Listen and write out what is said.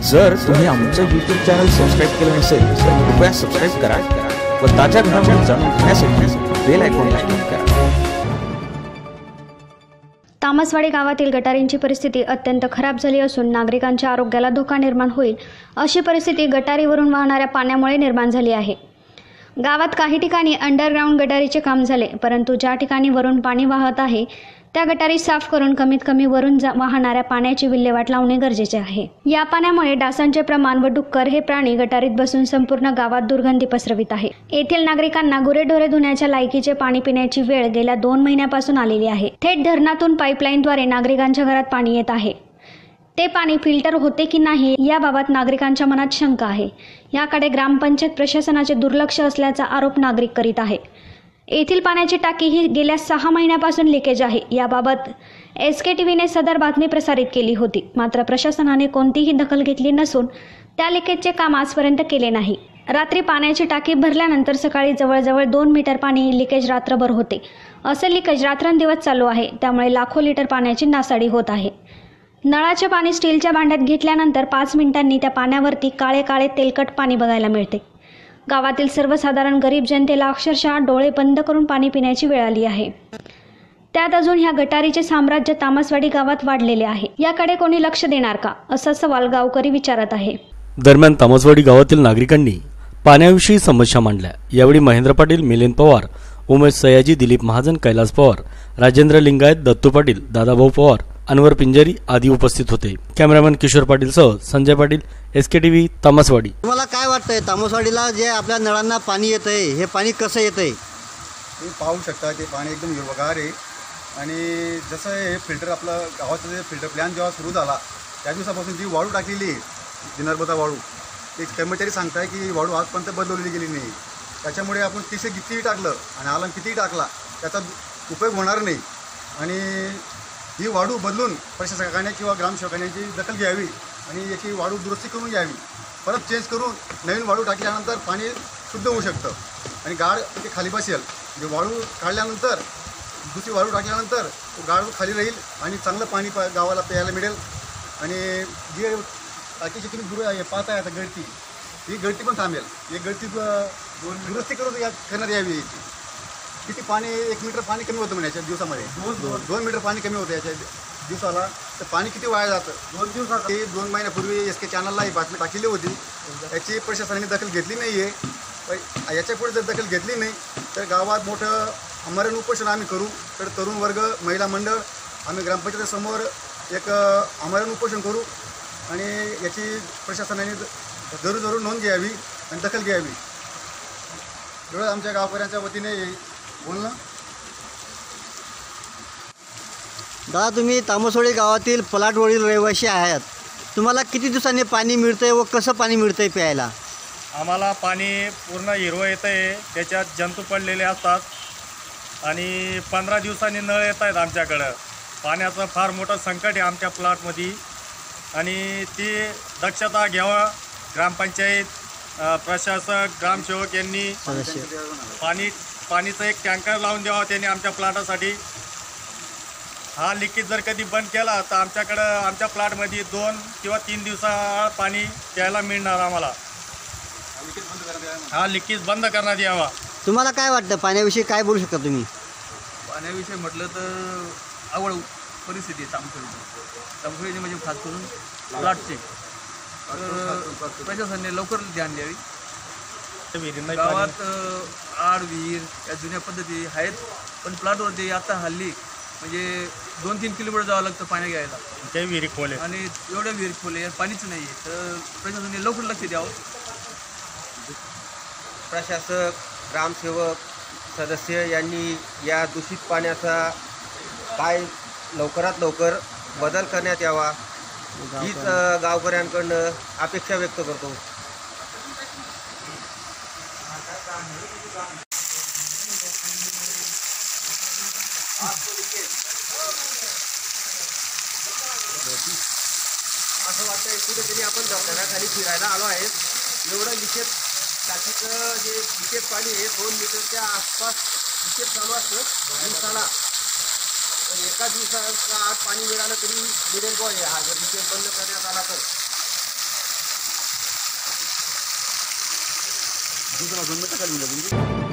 जर तुम्ही आमचं यूट्यूब चॅनल सबस्क्राईब केलं नसेल तर कृपया सबस्क्राईब करा व ताज्या घडामोडी जाणून घेण्यासाठी बेल आयकॉनला क्लिक करा. तामसवाडी गावातील गटारींची परिस्थिती अत्यंत खराब झाली असून नागरिकांच्या आरोग्याला धोका निर्माण होईल अशी परिस्थिती गटारीवरून वाहणाऱ्या पाण्यामुळे निर्माण झाली आहे. गावात काही ठिकाणी अंडरग्राऊंड गटारीचे काम झाले परंतु ज्या ठिकाणी वरून पाणी वाहत आहे त्या गटारी साफ करून कमीत कमी वरून जा वाहणाऱ्या पाण्याची विल्हेवाट लावणे गरजेचे आहे. या पाण्यामुळे डासांचे प्रमाण व डुक्कर हे प्राणी गटारीत बसून संपूर्ण गावात दुर्गंधी पसरवित आहे. येथील नागरिकांना गुरेढोरे धुण्याच्या लायकीचे पाणी पिण्याची वेळ गेल्या दोन महिन्यापासून आलेली आहे. थेट धरणातून पाईपलाईनद्वारे नागरिकांच्या घरात पाणी येत आहे. ते पाणी फिल्टर होते की नाही याबाबत नागरिकांच्या मनात शंका आहे. याकडे ग्रामपंचायत प्रशासनाचे दुर्लक्ष असल्याचा आरोप नागरिक करीत आहे. येथील पाण्याची टाकी ही गेल्या सहा महिन्यापासून लिकेज आहे. याबाबत एस के टी व्हीने सदर बातमी प्रसारित केली होती. मात्र प्रशासनाने कोणतीही दखल घेतली नसून त्या लिकेजचे काम आजपर्यंत केले नाही. रात्री पाण्याची टाकी भरल्यानंतर सकाळी जवळजवळ दोन मीटर पाणी लिकेज रात्रभर होते. असे लिकेज रात्रंदिवस चालू आहे. त्यामुळे लाखो लिटर पाण्याची नासाडी होत आहे. नळाचे पाणी स्टीलच्या भांड्यात घेतल्यानंतर पाच मिनिटांनी त्या पाण्यावरती काळे काळे तेलकट पाणी बघायला मिळते. गावातील सर्वसाधारण गरीब जनतेला अक्षरशः डोळे बंद करून पाणी पिण्याची वेळ आली आहे. त्यात अजून ह्या गटारीचे साम्राज्य तामसवाडी गावात वाढलेले आहे. याकडे कोणी लक्ष देणार का? असा सवाल गावकरी विचारत आहे. दरम्यान तामसवाडी गावातील नागरिकांनी पाण्याविषयी समस्या मांडल्या यावेळी महेंद्र पाटील मिलिंद पवार उमेश सयाजी दिलीप महाजन कैलास पवार राजेंद्र लिंगायत दत्तू पाटील दादाभाऊ पवार अनवर पिंजरी आदी उपस्थित होते. Cameraman Kishore पाटीलसह Sanjay Patil S K T V Tamaswadi. तुम्हाला काय वाटतंय? तामसवाडीला जे आपल्या नळांना पाणी येतंय हे पाणी कसं येतंय? तुम्ही पाहू शकता ते पाणी एकदम हिरवगार आहे. आणि जसं हे फिल्टर आपलं गावाचं जे फिल्टर प्लॅन जेव्हा सुरू झाला त्या दिवसापासून जी वाळू टाकलेली आहे जी नर्मदा वाळू ते कर्मचारी सांगताय की वाळू आजपर्यंत बदलवली गेली नाही. त्याच्यामुळे आपण तिसे कितीही टाकलं आणि आलम कितीही टाकला त्याचा उपयोग होणार नाही. आणि ही वाळू बदलून प्रशासकाने किंवा ग्रामसेवकाने याची दखल घ्यावी आणि याची वाळू दुरुस्ती करून घ्यावी. परत चेंज करून नवीन वाळू टाकल्यानंतर पाणी शुद्ध होऊ शकतं. आणि गाळ तिथे खाली बसेल. जे वाळू काढल्यानंतर दुसरी वाळू टाकल्यानंतर तो गाळ खाली राहील आणि चांगलं पाणी पा गावाला प्यायला मिळेल. आणि जे टाकीची तुम्ही दुर आहे पाहताय आता गळती. ही गळती पण थांबेल. ही गळती दुरुस्ती करून या करण्यात यावी याची. किती पाणी एक मीटर पाणी कमी होतं म्हणे याच्या दिवसामध्ये? दोन दोन मीटर पाणी कमी होतं याच्या दिवसाला. तर पाणी किती वाया जातं? दोन दिवसात ते दोन महिन्यापूर्वी एस के चॅनलला ही बातमी टाकलेली होती. याची प्रशासनाने दखल घेतली नाही आहे पण याच्यापुढे जर दखल घेतली नाही तर गावात मोठं अमरण उपोषण आम्ही करू. तर तरुण वर्ग महिला मंडळ आम्ही ग्रामपंचायतीसमोर एक अ, अमरण उपोषण करू. आणि याची प्रशासनाने जरूर जरूर नोंद घ्यावी आणि दखल घ्यावी. एवढं आमच्या गावकऱ्यांच्या वतीने बोलणं दादा तुम्ही तामसवाडी गावातील पलाटवडील रहिवासी आहात. तुम्हाला किती दिवसांनी पाणी मिळतंय व कसं पाणी मिळतंय प्यायला? आम्हाला पाणी पूर्ण हिरवं येतं आहे त्याच्यात जंतू पडलेले असतात आणि पंधरा दिवसांनी नळ येत आहेत आमच्याकडं. पाण्याचं फार मोठं संकट आहे आमच्या प्लॉटमध्ये. आणि ती दक्षता घ्यावं ग्रामपंचायत प्रशासक ग्रामसेवक यांनी पाणी पाणीचं एक टँकर लावून द्यावा त्यांनी आमच्या प्लॉटासाठी. हा लिकेज जर कधी बंद केला तर आमच्याकडं आमच्या प्लॉटमध्ये दोन किंवा तीन दिवसा पाणी प्यायला मिळणार आम्हाला. हा लिकेज बंद करण्यात यावा. तुम्हाला काय वाटतं? पाण्याविषयी काय बोलू शकता तुम्ही? पाण्याविषयी म्हटलं तर आवड परिस्थिती आहे तामसळीची म्हणजे खास करून प्लॉटची. तर प्रशासनाने लवकर ध्यान द्यावी. विहिरींना गावात आड विहीर या जुन्या पद्धती आहेत पण प्लॉटवरती आता हल्ली म्हणजे दोन तीन किलोमीटर जावं लागतं पाणी घ्यायला. काही विहिरी खोले आणि एवढ्या विहीर खोले पाणीच नाही आहे. तर प्रशासनाने लवकर लक्ष द्यावं. प्रशासक ग्रामसेवक सदस्य यांनी या दूषित पाण्याचा काय लवकरात लवकर बदल करण्यात यावा हीच गावकऱ्यांकडनं अपेक्षा व्यक्त करतो. असं वाटतंय कुठेतरी आपण धबधब्याखाली फिरायला आलो आहे. एवढं निषेध टाकीचं जे निषेध पाणी आहे दोन लिटरच्या आसपास निषेध चालू असतं. दिवसाला. एका दिवसाचा आत पाणी मिळालं तरी मिळेल बॉय आहे हा. जर विशेष बंद करण्यात आला तर. दुसरा बंद करा